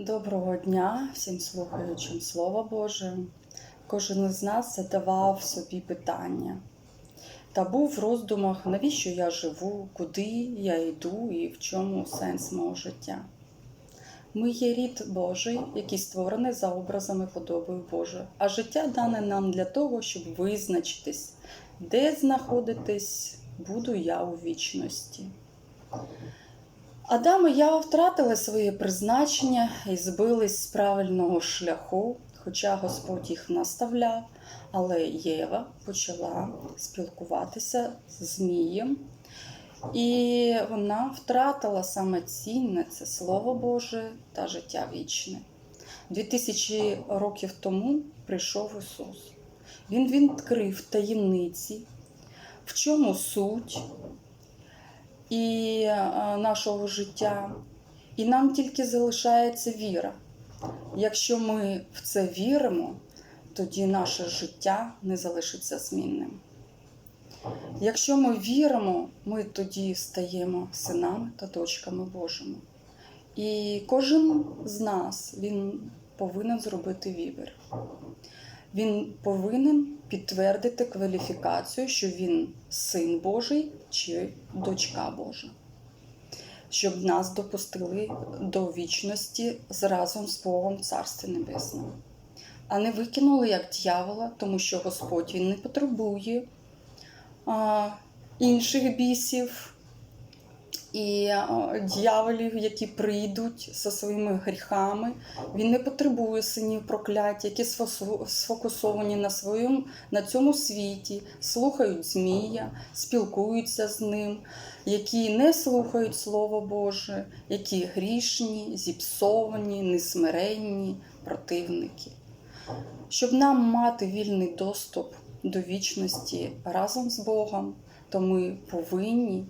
Доброго дня всім слухаючим Слово Боже. Кожен із нас задавав собі питання та був в роздумах, навіщо я живу, куди я йду і в чому сенс мого життя. Ми є рід Божий, який створений за образами подобою Божою, а життя дане нам для того, щоб визначитись, де знаходитись буду я у вічності. Адам і Ява втратили своє призначення і збились з правильного шляху, хоча Господь їх наставляв, але Єва почала спілкуватися з Змієм, і вона втратила саме цінне це Слово Боже та життя вічне. Дві тисячі років тому прийшов Ісус. Він відкрив таємниці, в чому суть і е, нашого життя, і нам тільки залишається віра. Якщо ми в це віримо, тоді наше життя не залишиться змінним. Якщо ми віримо, ми тоді стаємо синами та дочками Божими. І кожен з нас він повинен зробити вибір. Він повинен підтвердити кваліфікацію, що він син Божий чи дочка Божа, щоб нас допустили до вічності разом з Богом Царстві Небесному. А не викинули як дьявола, тому що Господь він не потребує а, інших бісів і дьяволів, які прийдуть зі своїми гріхами. Він не потребує синів прокляття, які сфокусовані на своєму на цьому світі, слухають Змія, спілкуються з ним, які не слухають Слово Боже, які грішні, зіпсовані, несмиренні, противники. Щоб нам мати вільний доступ до вічності разом з Богом, то ми повинні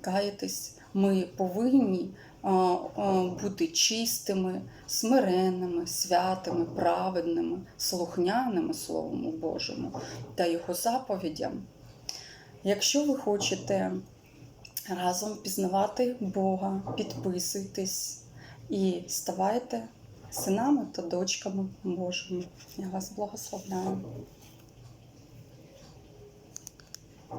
каятись, ми повинні а, а, бути чистими, смиренними, святими, праведними, слухняними Словому Божому та Його заповідям. Якщо ви хочете разом пізнавати Бога, підписуйтесь і ставайте синами та дочками Божими. Я вас благословляю.